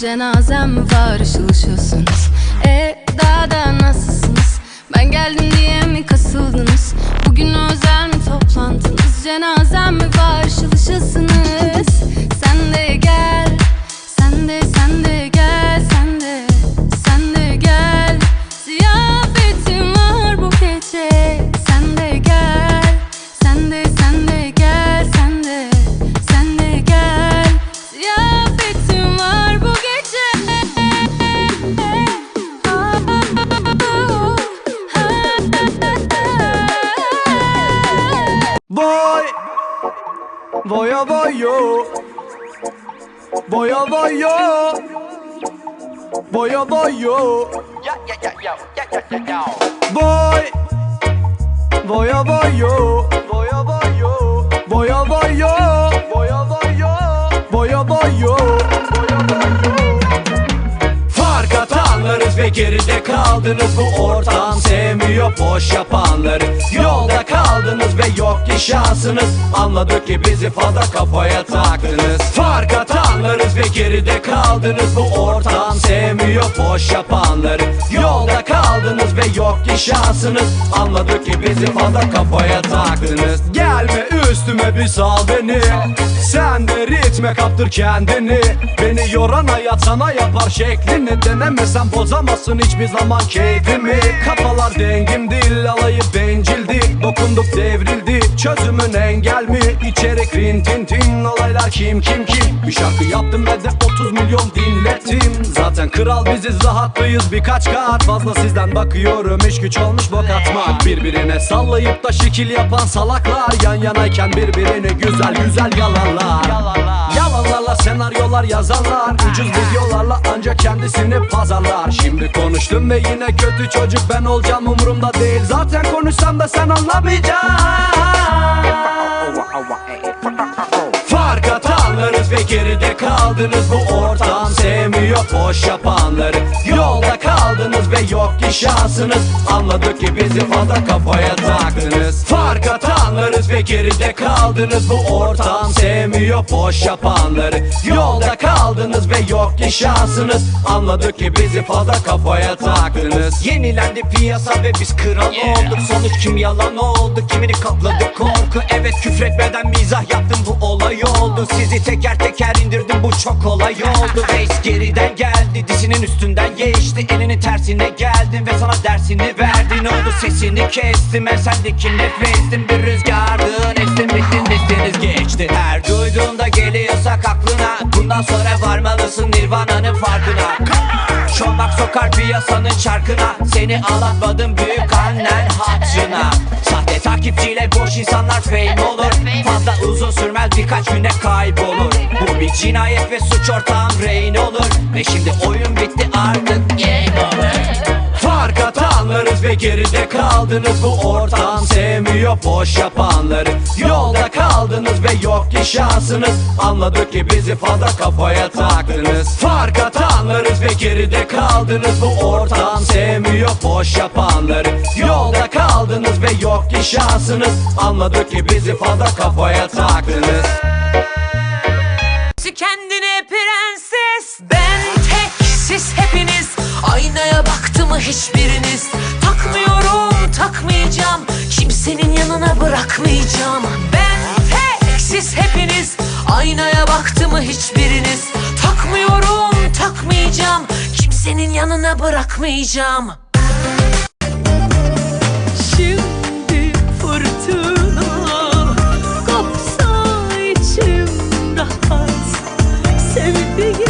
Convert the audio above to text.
cenazem var ışıl Voy, voy a voy yo, voy a voy yo, voy a voy yo, voy, voy a voy yo, voy a voy yo, voy a voy yo, geride kaldınız Bu ortam. Sevmiyor boş yapanları. Yolda kaldınız ve yok ki şansınız. Anladık ki bizi fazla kafaya taktınız. Fark atanlarız ve geride kaldınız Bu ortam. Sevmiyor boş yapanları. Yolda kaldınız ve yok ki şansınız. Anladık ki bizi fazla kafaya taktınız. Gelme üstüme bir sal beni. Sen de ritme kaptır kendini. Beni yoran hayat sana yapar şeklini. Denemesen bozamazsın hiçbir zaman keyfimi. Kafalar dengim değil alayı bencildi. Dokunduk devrildi. Çözümün engel mi? İçerik rin tin tin. Olaylar kim kim kim? Bir şarkı yaptım ve de 30 milyon dinlettim. Zaten kral biziz rahatlıyız. Birkaç kat Fazla sizden bakıyorum. İş güç olmuş bok atmak. Birbirine sallayıp da şekil yapan salaklar Yan yanayken birbirini güzel güzel yalanlar. Yalanlarla senaryolar yazarlar. Ucuz videolarla ancak kendisini pazarlar. Şimdi konuştum ve yine kötü çocuk ben olacağım. Umurumda değil. Zaten konuşsam da sen anlamayacaksın. Fark atanlarız ve geride kaldınız. Bu ortam sevmiyor boş yapanları. Yolda kaldınız ve yok ki şansınız. Anladık ki bizi fazla kafaya taktınız. Fark atanlarız ve geride kaldınız. Bu ortam sevmiyor boş yapanları. Yolda kaldınız ve yok ki şansınız. Anladık ki bizi fazla kafaya taktınız. Yenilendi piyasa ve biz kral olduk. Sonuç kim yalan oldu? Kimini kapladı korku? Evet küfretmeden mizah yaptım. Bu olay oldu. Sizi teker teker indirdim. Bu çok olay oldu. Reis geriden geldi. Geçti Elinin tersine geldin ve sana dersini verdi Ne oldu sesini kestim ben sendeki nefestim. Bir rüzgardın estin bittin destiniz geçti. Her duyduğunda geliyorsak aklına Bundan sonra varmalısın Nirvana'nın farkına. Çomak sokar piyasanın çarkına Seni ağlatmadım büyük annen hatırına. Sahte takipçiyle boş insanlar fame olur. Fazla uzun sürmez birkaç güne kaybolur. Bu bir cinayet ve suç ortağım rehin olur. Ve şimdi oyun bitti artık game over ve geride kaldınız Bu ortam. Sevmiyor boş yapanları. Yolda kaldınız ve yok ki şansınız. Anladık ki bizi fazla kafaya taktınız. Fark atanlarız ve geride kaldınız Bu ortam. Sevmiyor boş yapanları. Yolda kaldınız ve yok ki şansınız. Anladık ki bizi fazla kafaya taktınız. Kendine prenses. Ben tek siz hepiniz Aynaya baktı mı hiçbiriniz? Takmıyorum takmayacağım. Kimsenin yanına bırakmayacağım. Ben tek siz hepiniz. Aynaya baktı mı hiçbiriniz? Takmıyorum takmayacağım. Kimsenin yanına bırakmayacağım. Fırtına kopsa içim rahat. Sevdiğim